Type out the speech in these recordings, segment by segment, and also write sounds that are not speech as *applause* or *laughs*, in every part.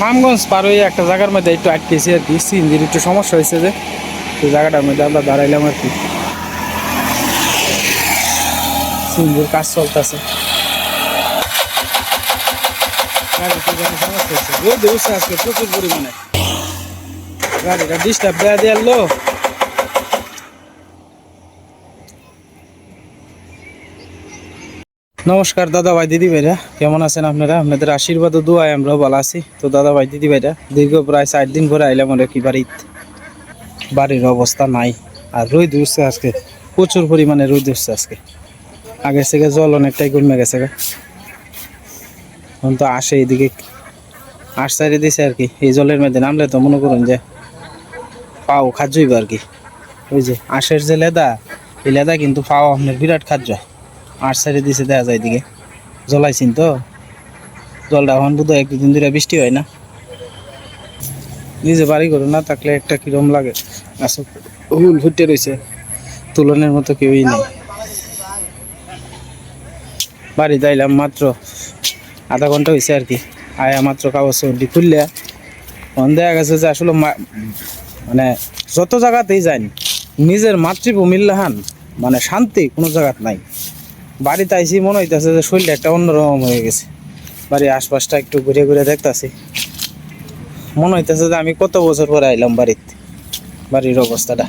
মানে পার হয়ে একটা জায়গার মধ্যে একটু আটকেছি আর কি। সিঞ্জির একটু সমস্যা হয়েছে যে তো জায়গাটার মধ্যে আমরা দাঁড়াইলাম আর কি। সিঞ্জির কাজ চলতেছে। সমস্যা হয়েছে। আজকে প্রচুর পরিমাণে। গাড়িটা ডিস্টার্ব দেওয়া দিয়ে আনলো নমস্কার দাদা ভাই, দিদি ভাইরা। কেমন আছেন আপনারা? আপনাদের আশীর্বাদ ও দোয়ায় আমরাও ভালো আছি। তো দাদা ভাই, দিদি ভাইরা, দীর্ঘ প্রায় চার দিন পরে আইলাম আমরা কি বাড়িত বাড়ির অবস্থা নাই। আর রোদ উঠছে আজকে, প্রচুর পরিমাণে রোদ উঠছে আজকে। আগের থেকে জল অনেকটাই কমে গেছে গা। এখন তো আসে এদিকে, আশ সাইডে দিছে আর কি, এই জলের মধ্যে নামলে তো মনে করুন যে পাও খাদ্যইব আর কি। ওই যে আশের যে লেদা, এই লেদা কিন্তু পাও আপনার বিরাট খাদ্য আট সাইডে দিছে, দেখা যায় এদিকে। জলাইছিন তো। জলটা এখন বোধ এক দুদিন ধরে বৃষ্টি হয় না। নিজে বাড়ি করো না থাকলে একটা কিরম লাগে। আসলে হুল ফুটে রয়েছে তুলনের মতো কেউই নেই। বাড়ি যাইলাম মাত্র আধা ঘণ্টা হয়েছে আর কি। আয়া মাত্র কাগজ সর্দি খুললে। তখন দেখা গেছে যে আসলে মানে যত জায়গাতেই যান নিজের মাতৃভূমির লাহান মানে শান্তি কোনো জায়গাত নাই। বাড়িতে আইসি মনে হইতেছে যে শরীরটা একটা অন্যরকম হয়ে গেছে। বাড়ির আশপাশটা একটু ঘুরে ঘুরে দেখতাছি। মনে হইতেছে যে আমি কত বছর পরে আইলাম বাড়িতে, বাড়ির অবস্থাটা।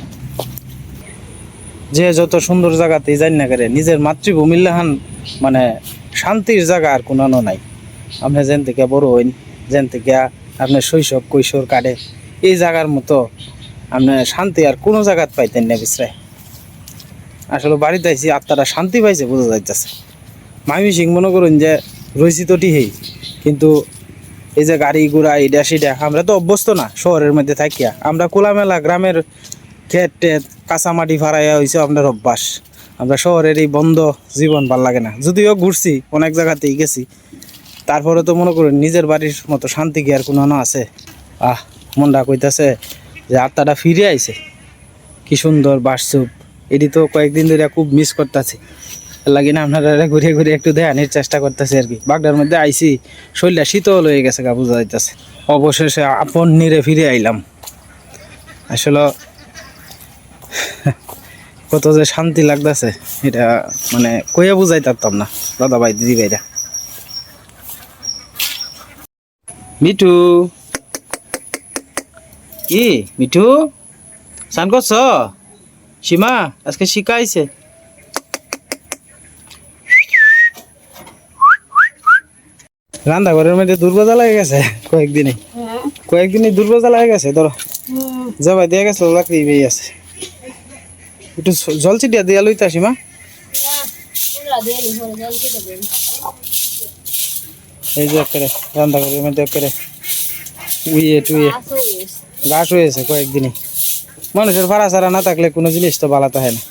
যে যত সুন্দর জায়গাতেই যাই না করে নিজের মাতৃভূমির লাহান মানে শান্তির জায়গা আর কোনো নাই। আপনি যেন থেকে বড় হইন, যেন থেকে আপনার শৈশব কৈশোর কাটে, এই জায়গার মতো আপনি শান্তি আর কোনো জায়গাত পাইতেন না বিশ্রায় আসলে বাড়িতে আইসি আত্মাটা শান্তি পাইছে, বোঝা যাইতেছে। মামি সিং মনে করুন যে রয়েছি তো টিহেই কিন্তু এই যে গাড়ি ঘোড়া এটা সেটা আমরা তো অভ্যস্ত না শহরের মধ্যে থাকিয়া। আমরা কোলামেলা গ্রামের ক্ষেত টেত, কাঁচামাটি ফারাইয়া হয়েছে আপনার অভ্যাস। আমরা শহরের এই বন্ধ, জীবন ভালো লাগে না। যদিও ঘুরছি, অনেক জায়গাতেই গেছি। তারপরে তো মনে করুন নিজের বাড়ির মতো শান্তি কি আর কোনো না আছে? আহ, মনটা কইতাছে যে আত্মাটা ফিরে আইছে। কি সুন্দর বাসচুপ। এটি তো কয়েকদিন ধরে খুব মিস করতেছি। লাগে না আপনারা ঘুরে ঘুরে একটু দেখানোর চেষ্টা করতেছি আর কি। বাগদার মধ্যে আইছি শরীরটা শীতল হয়ে গেছে গা, বোঝা যাইতেছে। অবশেষে আপন নিরে ফিরে আইলাম। আসলে কত যে শান্তি লাগতেছে, এটা মানে কইয়া বুঝাই পারতাম না, দাদা ভাই, দিদি ভাইরা। মিঠু, কি মিঠু? স্নান করছ? সীমা, আজকে শিখাইছে রান্না ঘরের মধ্যে দুর্বজা লাগে গেছে কয়েকদিনে। কয়েকদিনে দুর্বজা লাগে গেছে, ধরো। জবাই দিয়ে গেছে, লাকড়ি বেয়ে আছে। একটু জল ছিটিয়া দিয়া লইতা, সীমা। এই যে একেবারে রান্না ঘরের মধ্যে একেবারে উইয়ে টুইয়ে। গাছ হয়েছে কয়েকদিনে। মানুষের ভাড়া ছাড়া না থাকলে কোনো জিনিস তো ভালো থাকে না।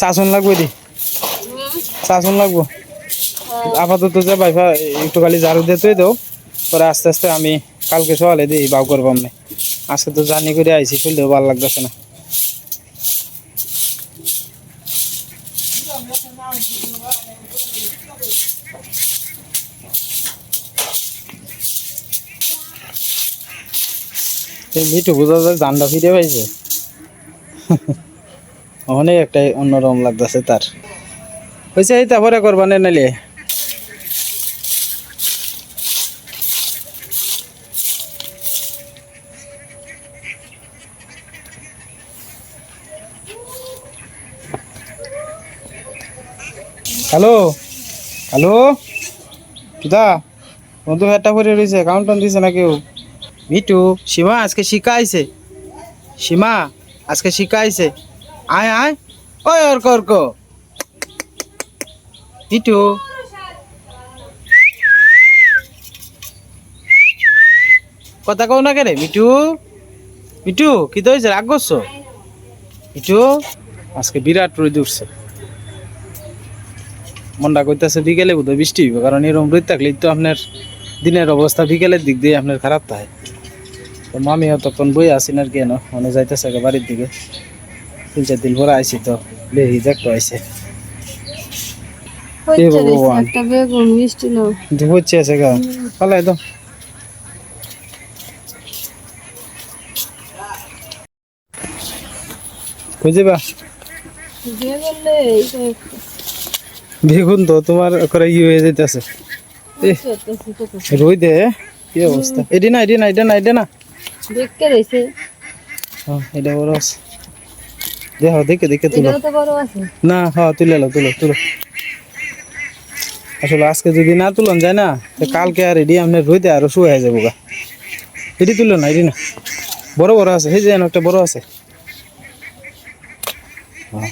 শাসন লাগবে দি? শাসন লাগবো? আপাতত যে বাইফা একটু খালি ঝাড়ু দিতে দাও পরে আস্তে আস্তে আমি কালকে সকালে দিই বাউ করব আমি আজকে তো জার্নি করে আইসি খুললেও ভালো লাগতেছে না। মিঠু বোঝা যায় ফিরে পাইছে। অনেক একটা অন্যরকম লাগতেছে তার। হয়েছে এই তারপরে করবানে নাইলে। হ্যালো হ্যালো কিদা বন্ধু একটা করে রয়েছে কাউন্টার দিছে না কেউ? মিটু সীমা আজকে শিখা আইছে সীমা, আজকে শিখা আইছে আয় আয়। ওই অর্ক অর্ক। মিটু কথা কও না কেরে মিটু মিটু কি তো হয়েছে? রাগ করছ? মিটু আজকে বিরাট রোদ উঠছে। মনটা কইতাছে বিকেলে বোধহয় বৃষ্টি হইব, কারণ এরকম রোদ থাকলে তো আপনার দিনের অবস্থা বিকেলের দিক দিয়ে আপনার খারাপ থাকে তো মামিও তখন বই আসিন আর কেন মনে যাইতেছে বাড়ির দিকে তিন চার দিন পরে আইসি তো দেখি দেখতে আইসে হচ্ছে আছে গা বেগুন তো তোমার করে ইয়ে হয়ে যেতেছে। রই দে কি অবস্থা এডি না এডি না এটা না এটা না দেখতে রয়েছে। হ্যাঁ এটা বড় আছে। দেখো দেখে দেখে তুলো। না হ্যাঁ তুলে লো তুলো তুলো। আসলে আজকে যদি না তুলন যায় না কালকে আর এডি আপনার রইতে আরও শুয়ে যাব গা। এডি তুলো না এডি না। বড় বড় আছে। সেই যে একটা বড় আছে। হ্যাঁ।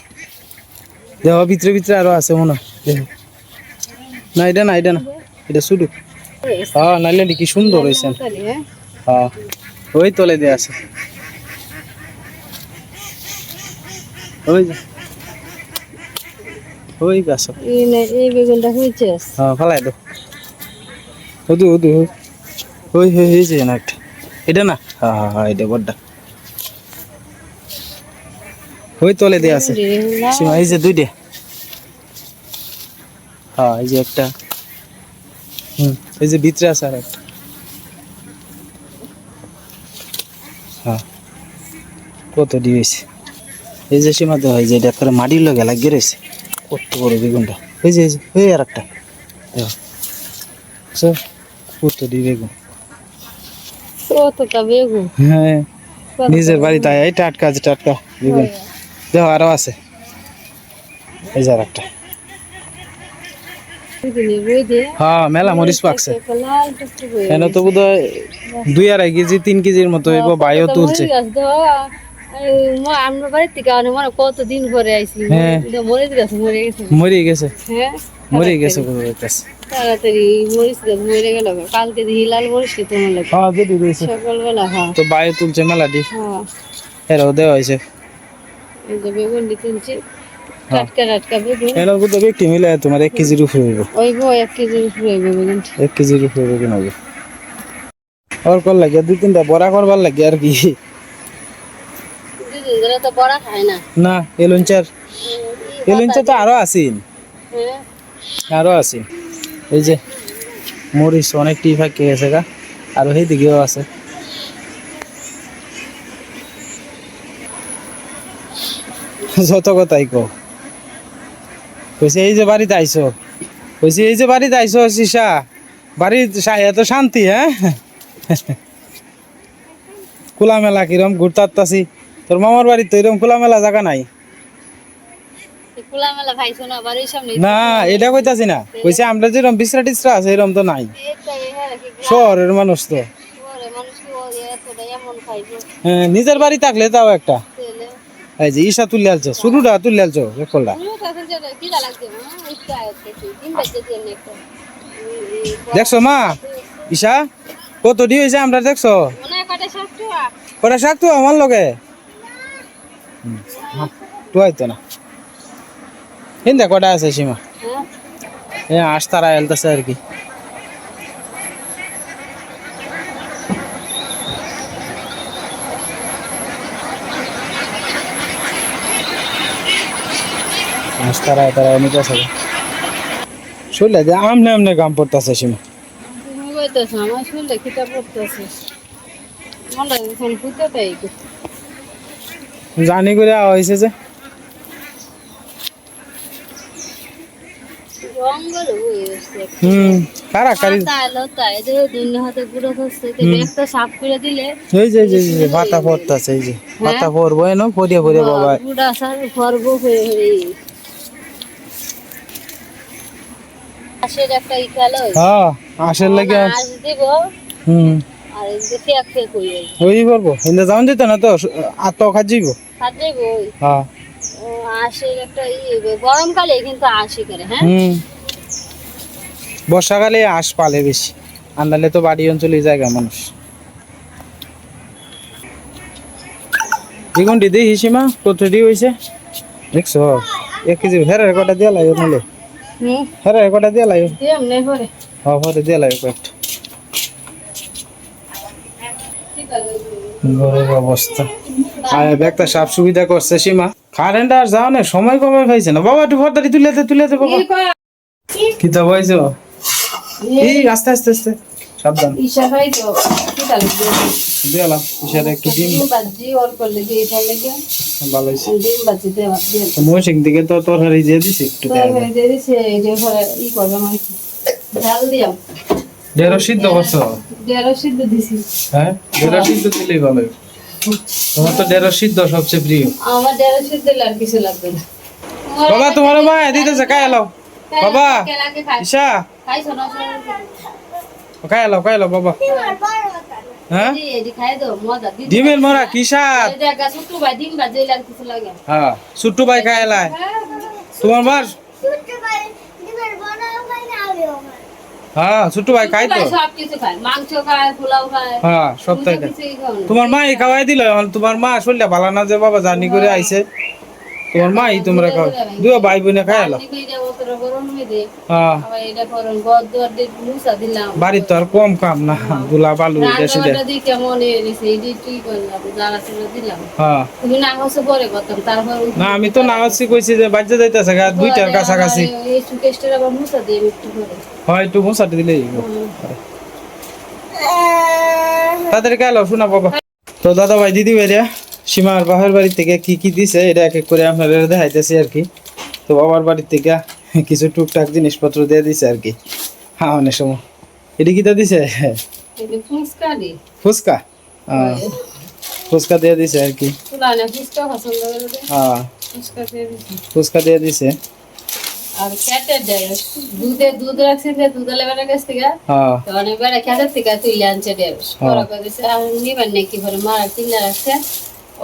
দেখো ভিতরে ভিতরে আরও আছে মনে হয়। দেখো। না এটা না এটা না। এটা শুধু। হ্যাঁ নাইলে কি সুন্দর হয়েছে। হ্যাঁ? ওই তলে দিয়ে আছে ওই। ওই গাছ এই নে- এই বেগুনটা হয়েছে। হ্যাঁ ফালাই দো। ওদু ওদু ওই হয়ে হয়েছে না একটা। এটা না? হ্যাঁ হ্যাঁ হ্যাঁ এটা বড্ডা ওই তলে দিয়ে আছে সীমা এই যে দুইটা। হ্যাঁ এই যে একটা। হুম এই যে ভিতরে আছে আর একটা হ্যাঁ। কত দিয়েছে? এই যে সীমা দেওয়া এই যে এটা করে মাটির লগে লাগিয়ে রয়েছে। কত বড় বেগুনটা? এই যে এই যে এই আর একটা। দেখো কত দি বেগুন? কতটা বেগুন? হ্যাঁ। নিজের বাড়িতে এই টাটকা আছে টাটকা বেগুন। দেখো আরও আছে। এই যে আর একটা। হ্যাঁ মেলা মরিচ পাকছে। হয়ে তো বোধ দুই আড়াই কেজি তিন কেজির মতো হইব বাইও তুলছে। গাছ আমরা বাড়ির থেকে আনে মানে কতদিন পরে আইছি হ্যাঁ। মরে গেছে। মরে গেছে। হ্যাঁ মরে গেছে বোধ হইতাছে তাড়াতাড়ি মরিচ গাছ মরে গেল কালকে দেখি লাল মরিচ খেতে মনে লাগে হ্যাঁ দিদি দিয়েছে সকালবেলা হ্যাঁ। তো বাইও তুলছে মেলা দি হ্যাঁ। এরাও দেওয়া হয়েছে। এই যে বেগুন তুলছি। টাটকা টাটকা বেগুন এনার বোধ ব্যক্তি মিলে তোমার এক কেজির উপরে হইব। ওই এক উপরে কেজির উপরে হবে আর লাগে দুই তিনটা বড়া করবার লাগে আর কি। তো বড়া খায় না। না এলুঞ্চার এলুঞ্চার তো আরও আছেন হ্যাঁ। আরও আছে। এই যে মরিচ অনেক টি ফাঁকি গেছে গা। আর সেই দিকেও আছে। যত কথাই কো কইছে এই যে বাড়িতে আইছো। কইছে এই যে বাড়িতে আইছো সিসা। বাড়ির এত শান্তি হ্যাঁ? *laughs* খোলামেলা কিরম ঘুরতাছি তোর মামার বাড়িতে তো এরকম খোলামেলা জায়গা নাই। না না এটা কইতাছি না। কইছে আমরা যেরকম বিশ্রা টিসরা আছে এরকম তো নাই। কি শহরের মানুষ তো। হ্যাঁ, নিজের বাড়ি থাকলে তাও একটা। এই যে ঈশা তুলে আলছো শুরুটা তুলে আলছো দেখছ মা? ঈশা, কত দি হয়েছে আমরা দেখছ? কাটা শাক তো আমার লগে? তো হয়তো না। হিন্দা কটা আছে, সীমা? হ্যাঁ এ আস তারা এলতেছে আর কি। তারা তারা নিতেছে শুনলে যে আমনে আমনে কাম পড়তেছে সীমা হয় জানি করে হয়েছে যে। হয়ে হুম তাই লতা দুন্য হাতে গুঁড়ো একটা সাফ করে দিলে এই যে এই পাতা পড়তেছে এই যে। পাতা পড়ব এনো পড়িয়া পড়িয়া বাবা। গুড়া সার হয়ে হয়ে আশের একটা ই হ্যাঁ আসের লাগে আস দিব। হুম। আর ওই হিন্দা যাওন যেত না তো যাইব হ্যাঁ। আশের একটা ই গরমকালে কিন্তু আসি করে হ্যাঁ? হুম। বর্ষাকালে আশ পালে বেশি। আন্দালে তো বাড়ি অঞ্চলে জায়গা মানুষ। দ্বিগুণটি দেখি সীমা কতটি হয়েছে দেখছ? এক কেজি হেরার কটা দিয়ে লাগে নাহলে হেরার কটা দিয়ে লাগে হ্যাঁ পরে। দিয়ে লাগে কয়েকটা। অবস্থা। আর একটা সাপ সুবিধা করছে সীমা। কারেন্ট আর যাও না সময় কমে পাইছে না। বাবা একটু ভর্তারি তুলে দে তুলে দে বাবা। কি কি তো বইছো? এই আস্তে আস্তে আস্তে। সাবধান। ইশা খাই তো কি তাহলে দিলাম ইশারে একটু ডিম। ডিম বাজি ওর করলে দিয়ে এটা লেগে ভালো হয়েছে। ডিম বাজি তো দিকে তো তরকারি দিয়ে দিছি একটু দিয়ে দিছে ঘরে ই করবে দেড় সিদ্ধ করছ? দেড় সিদ্ধ দিছি। হ্যাঁ? দেড় সিদ্ধ দিলেই ভালো। তোমার তো দেড় সিদ্ধ সবচেয়ে প্রিয়। আমার দেড় সিদ্ধ আর কিছু লাগবে না। বাবা তোমার মা দিতেছে খাই এলাও বাবা খাইছো না? খাই এলাও খাই এলাও বাবা। হ্যাঁ? ডিমের মরা কি স্বাদ? এই দেখা শুটু ভাই ডিম বাজে আর কিছু লাগে না। হ্যাঁ সুট্টু ভাই খাই এলাই। তোমার মার? হ্যাঁ সুট্টু ভাই খাই তো। সব হ্যাঁ খাও না। তোমার মা খাওয়াই দিল তোমার মা শরীরটা ভালো না যে বাবা, জার্নি করে আইছে। তোমার মা তোমরা খাও। দুই ভাই বোনে খাই গরম হয়ে। বাড়ির তো আর কম কাম না, দুলা বালু দিলাম হ্যাঁ। না, আমি তো না হচ্ছি কইছি যে যাইতেছে গা, দুইটার কাছাকাছি। হয়, একটু তাদের গেল শোনা বাবা। তো দাদা ভাই দিদি ভাইরা সীমার বাপের বাড়ি থেকে কি কি দিছে এটা এক এক করে আপনারা দেখাইতেছি আর কি। তো বাবার বাড়ির থেকে *laughs* কিছু টুকটাক জিনিসপত্র দিয়ে দিছে আর কি। হ্যাঁ অনেক সময়। এটা কি দিছে? ফুচকা ফুচকা? হ্যাঁ, দিয়ে দিছে আর কি। ফুচকা হ্যাঁ। ফুচকা দিয়ে দিছি। ফুচকা আর দুধে দুধ রাখছে যে দুধ লেবারের কাছ থেকে। হ্যাঁ। তো অনেক বেড়া থেকে তুই আনছে দেড় বড় করে দিছে আর নিবেন নাকি? করে মারা কিনে রাখছে।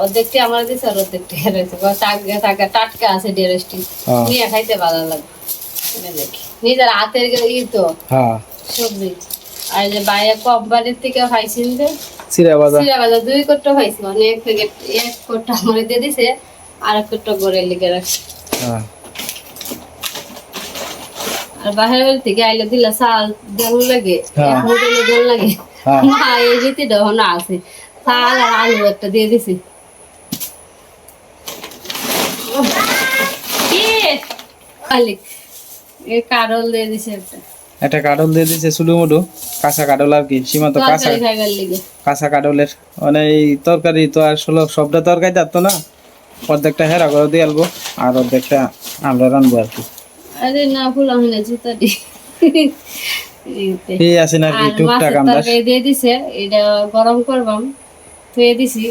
অর্ধেকটি আমার দিছে আর অর্ধেকটি রয়েছে টাকা টাকা টাটকা আছে দেড়শটি হ্যাঁ। নিয়ে খাইতে ভালো লাগে। দেখি। নিজের হাতের ই তো। হ্যাঁ। সবজি। আর যে বাইরে কোম্পানির থেকে খাইছেন যে দুই কোটা খাইছি। মানে এক প্যাকেট এক আমার দিয়ে দিছে আর এক করে লিখে রাখছে। হ্যাঁ। আর বাহির বাড়ি থেকে আইলে দিলা চাল দেল লাগে। হোটেলে লাগে। হ্যাঁ। মা এই আছে। চাল আর আলু একটা দিয়ে দিছি কি মালিক এই কারল দিয়ে দিছে একটা। একটা কাডল দিয়ে দিছে কাঁচা কাডল আর কি সীমা তো কাঁচা। কাঁচা কাডলের মানে এই তরকারি তো আসলে সবটা তরকারি না। অর্ধেকটা হেরা করে দিয়ে আলবো আর অর্ধেকটা আমরা রানবো আর কি। আরে না ফুল আমি না জুতা দি। এই আছে না কি টুকটাক আমরা দিয়ে দিছে এটা গরম করবাম থুয়ে দিছি।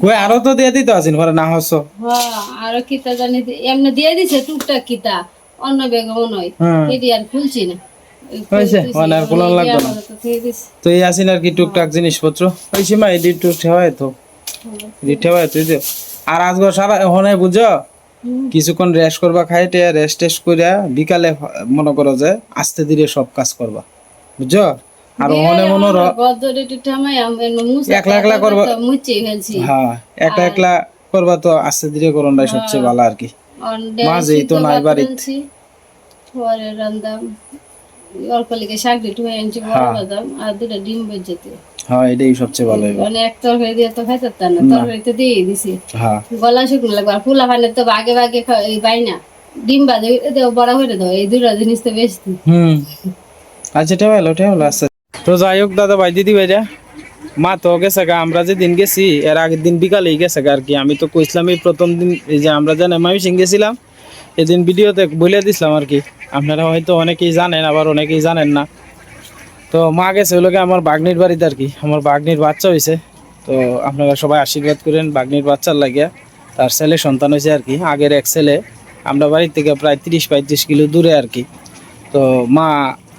কই আরও তো দিয়ে দিতে আছেন ঘরে না হস হ্যাঁ আরও কিতা জানি এমনি দিয়ে দিছে টুকটাক কিতা অন্য বেগম নয় হ্যাঁ। এটি আর খুলছি না। হয়েছে? মানে আর খোলা লাগবে না? আপাতত থুয়ে দিছি। তো এই আছেন আর কি টুকটাক জিনিসপত্র? ওই সীমা তো। তুই দে আর আজকে সারা হনে বুঝো? কিছুক্ষণ রেস্ট করবা খাইতে রেস্ট টেস্ট করিয়া বিকালে মনে করো যে আস্তে ধীরে সব কাজ করবা। বুঝছ আর মনে মনে একলা একলা করবা। হ্যাঁ একলা একলা করবা তো আস্তে ধীরে করণটাই সবচেয়ে ভালো আর কি। মাঝেই তো নাই। রাঁধছি। পরে রান্দাম। অল্প লিখে শাক ধুয়ে আনছি বড় হ্যাঁ। বাদাম আর দুটো ডিম বেজেতে হ্যাঁ এটাই সবচেয়ে ভালো হবে মানে এক তরকারি দিয়ে তো খাইতে পারতাম না তরকারি তো দিয়ে দিছি। হ্যাঁ। গলা শুকনো লাগবে আর ফুলা ফানে তো বাগে বাগে এই পাই না। ডিম বাজে দেও বড় করে দাও এই দুটো জিনিস তো বেশি। হুম। আচ্ছা এটা ভালো এটা ভালো আচ্ছা তো যাই হোক, দাদা ভাই, দিদি ভাইরা, মা তো গেছে গা, আমরা যেদিন গেছি, এর আগের দিন বিকালেই গেছে গা আর কি। আমি তো কইছিলাম এই প্রথম দিন, এই যে আমরা জানে মামি গেছিলাম, এদিন ভিডিওতে বলে দিছিলাম আর কি। আপনারা হয়তো অনেকেই জানেন, আবার অনেকেই জানেন না। তো মা গেছে গিয়ে আমার বাগনির বাড়িতে আর কি। আমার বাগনির বাচ্চা হয়েছে তো আপনারা সবাই আশীর্বাদ করেন, বাগনির বাচ্চার লাগিয়া। তার ছেলে সন্তান হয়েছে আর কি, আগের এক ছেলে। আমরা বাড়ির থেকে প্রায় তিরিশ পঁয়ত্রিশ কিলো দূরে আর কি। তো মা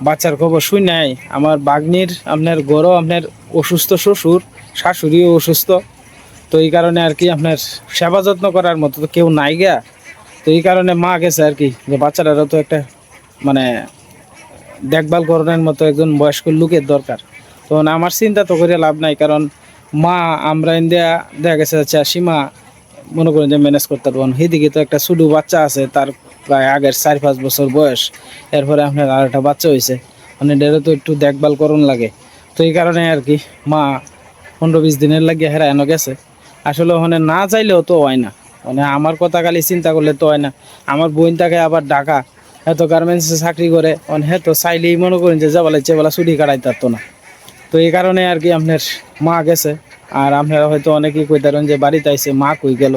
বাচ্চার খবর শুই নাই। আমার বাগনির, আপনার গরো, আপনার অসুস্থ শ্বশুর, শাশুড়িও অসুস্থ। তো এই কারণে আর কি আপনার সেবা যত্ন করার মতো তো কেউ নাই গা। তো এই কারণে মা গেছে আর কি, যে বাচ্চাটারও তো একটা মানে দেখভাল করানোর মতো একজন বয়স্ক লোকের দরকার। তো আমার চিন্তা তো করে লাভ নাই, কারণ মা আমরা ইন্ডিয়া দেখা গেছে চাষি মা মনে করেন যে ম্যানেজ করতে পারবেন সেদিকে তো একটা ছোটো বাচ্চা আছে, তার প্রায় আগের চার পাঁচ বছর বয়স। এরপরে আপনার আর একটা বাচ্চা হয়েছে মানে এটারও তো একটু দেখভাল করণ লাগে। তো এই কারণে আর কি, মা পনেরো বিশ দিনের লাগিয়ে হেরা গেছে। আসলে ওখানে না চাইলেও তো হয় না। মানে আমার কথা খালি চিন্তা করলে তো হয় না। আমার বোন তাকে আবার ঢাকা এত গার্মেন্টসে চাকরি করে অন হ্যাঁ তো চাইলেই মনে করেন যে যাবেলা চেবেলা ছুটি কাটাই পারতো না। তো এই কারণে আর কি আপনার মা গেছে। আর আপনারা হয়তো অনেকেই কইতারেন যে বাড়িতে আইসে মা কই গেল।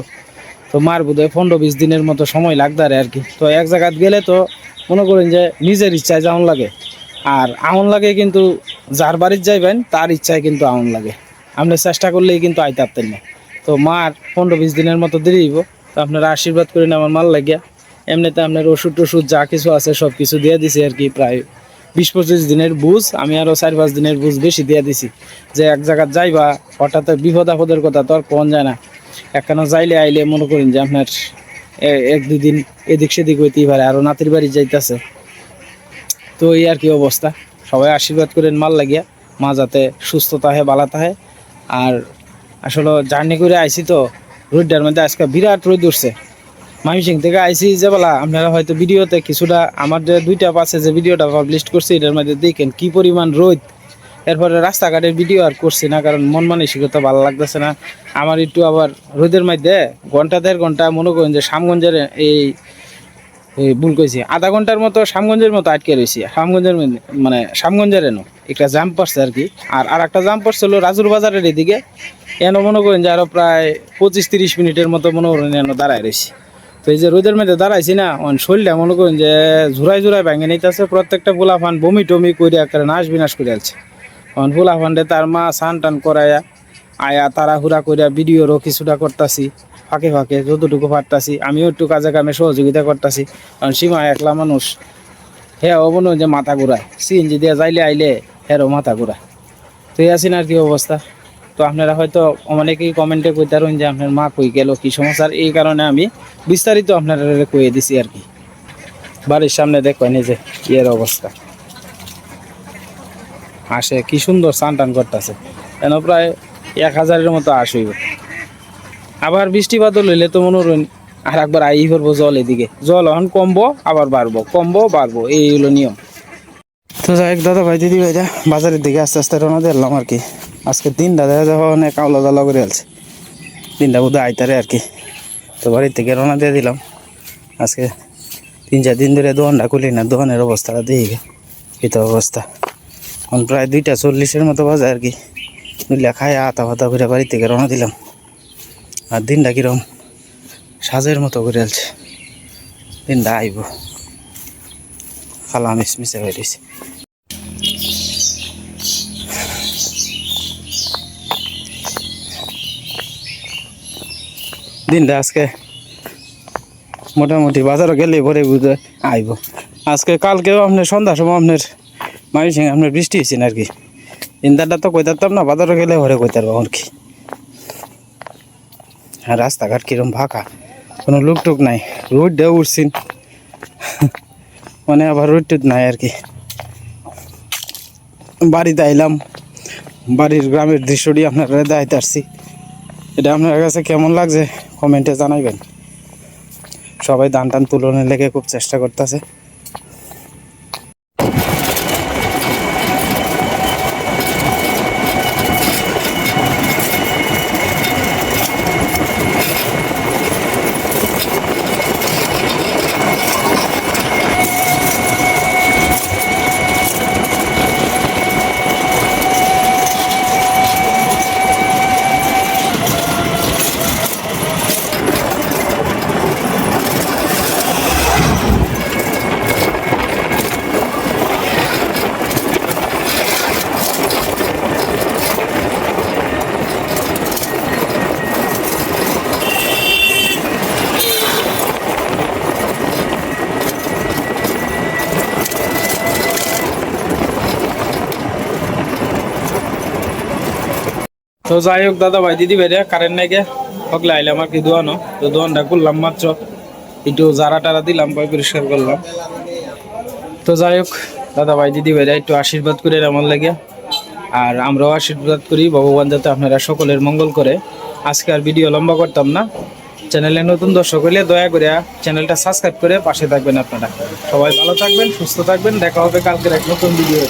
তো মার বোধহয় পনেরো বিশ দিনের মতো সময় লাগতারে আর কি। তো এক জায়গাত গেলে তো মনে করেন যে নিজের ইচ্ছায় যেমন লাগে। আর আমন লাগে কিন্তু যার বাড়ির যাইবেন, তার ইচ্ছায় কিন্তু আমন লাগে। আপনি চেষ্টা করলেই কিন্তু আইতে পারতেন না। তো মার পনেরো বিশ দিনের মতো দেরি হইব, তো আপনারা আশীর্বাদ করেন আমার মাল লাগিয়া। এমনিতে আপনার ওষুধ টষুধ যা কিছু আছে সব কিছু দিয়ে দিছি আর কি, প্রায় বিশ পঁচিশ দিনের বুঝ, আমি আরও চার পাঁচ দিনের বুঝ বেশি দিয়ে দিছি। যে এক জায়গায় যাইবা, হঠাৎ বিপদ আপদের কথা তো আর কোন যায় না। একখানা যাইলে আইলে মনে করেন যে আপনার এক দুই দিন এদিক সেদিক হইতেই পারে আরও নাতির বাড়ি যাইতেছে। তো এই আর কি অবস্থা। সবাই আশীর্বাদ করেন মাল লাগিয়া, মা যাতে সুস্থ তাহে বালা তাহে আর আসলে জার্নি করে আইসি তো রোডটার মধ্যে আজকে বিরাট রোদ উঠছে। মাইমিসিং থেকে আইসি যে বলা, আপনারা হয়তো ভিডিওতে কিছুটা, আমার যে দুইটা পাশে যে ভিডিওটা পাবলিশ করছি, এটার মধ্যে দেখেন কি পরিমাণ রোদ। এরপরে রাস্তাঘাটের ভিডিও আর করছি না, কারণ মন মানসিকতা ভালো লাগতেছে না। আমার একটু আবার রোদের মধ্যে ঘণ্টা দেড় ঘণ্টা মনে করেন যে শ্যামগঞ্জের এই ভুল কইছি, আধা ঘণ্টার মতো শ্যামগঞ্জের মতো আটকে রয়েছি শ্যামগঞ্জের মধ্যে- মানে শ্যামগঞ্জের এনো, একটা জাম্প পড়ছে আর কি। আর আর একটা জাম্প পড়ছে হলো রাজুর বাজারের এদিকে, এনো মনে করেন যে আরও প্রায় পঁচিশ তিরিশ মিনিটের মতো মনে করেন এনো দাঁড়ায় রয়েছি তো এই যে রোদের মধ্যে দাঁড়াইছি না, অন শরীরটা মনে করেন যে ঝুরাই ঝুরাই ভেঙে নিতেছে, প্রত্যেকটা পোলাফান বমি টমি করে একটা নাশ বিনাশ করে আছে অন পোলাফানডে তার মা সান টান করাইয়া আয়া তাড়াহুড়া কইরা ভিডিওরও কিছুটা করতাছি, ফাঁকে ফাঁকে যতটুকু পারতাছি, আমিও একটু কাজে কামে সহযোগিতা করতাছি। কারণ সীমা একলা মানুষ হ্যাঁ অবনো যে মাথা ঘুরায়, সিএনজি দিয়ে যাইলে আইলে হেরও মাথা ঘুরায়। তো আছেন আর কি অবস্থা? তো আপনারা হয়তো অনেকেই কমেন্টে কইতারেন যে আপনার মা কই গেল, কি সমস্যা? আর এই কারণে আমি বিস্তারিত আপনারা কয়ে দিছি আর কি। বাড়ির সামনে দেখবেন যে ইয়ের অবস্থা। আসে কি সুন্দর স্নান টান করতেছে। কেন প্রায় এক হাজারের মতো আস হইব। আবার বৃষ্টি বাদল হইলে তো মনে করেন আর একবার আই পড়ব জল এদিকে। জল এখন কমবো, আবার বাড়বো। কমবো, বাড়বো, এই হলো নিয়ম। তো যাই দাদা ভাই, দিদি ভাইরা বাজারের দিকে আস্তে আস্তে রওনা দিলাম আর কি। আজকে দিনটা দেখা যাওয়া অনেক দালা করে আছে দিনটা বোধহয় আইতারে আর কি। তো বাড়ির থেকে রওনা দিয়ে দিলাম। আজকে তিন চার দিন ধরে দোকানটা খুলি না, দোকানের অবস্থাটা দিয়ে তো অবস্থা। এখন প্রায় দুইটা চল্লিশের মতো বাজে আর কি। খাই আতা ফাতা করে বাড়ি থেকে রওনা দিলাম। আর দিনটা কিরম? সাজের মতো করে আছে দিনটা আইব। খালা মিশমিশে হয়ে রয়েছে দিনটা আজকে মোটামুটি বাজারও গেলে পরে বুঝে আইব। আজকে কালকেও আপনার সন্ধ্যার সময় আপনার মামি সিং আপনার বৃষ্টি হয়েছে আর কি। ইন্দারটা তো কইতারতাম না বাজারও গেলে ঘরে কইতার আর কি। আর রাস্তাঘাট কিরম ফাঁকা, কোনো লুক টুক নাই রোড দেও উঠছেন। মানে আবার রোড টুট নাই আর কি। বাড়িতে আইলাম, বাড়ির গ্রামের দৃশ্যটি আপনারা দেখাইতে আসছি। এটা আপনার কাছে কেমন লাগছে? কমেন্টে জানাইবেন। সবাই দান টান তুলনের লেগে খুব চেষ্টা করতেছে। তো যাই হোক, দাদা ভাই, দিদি ভাই কারেন্ট নাই গে। হকলে আইলাম আর কি দোয়ানো তো দোয়ানটা করলাম মাত্র। একটু জারা টারা দিলাম পয় পরিষ্কার করলাম। তো যাই হোক, দাদা ভাই, দিদি ভাইরা একটু আশীর্বাদ করে আমার লাগে। আর আমরাও আশীর্বাদ করি, ভগবান যাতে আপনারা সকলের মঙ্গল করে। আজকে আর ভিডিও লম্বা করতাম না। চ্যানেলে নতুন দর্শক হলে দয়া করে চ্যানেলটা সাবস্ক্রাইব করে পাশে থাকবেন আপনারা। সবাই ভালো থাকবেন, সুস্থ থাকবেন। দেখা হবে কালকের এক নতুন ভিডিও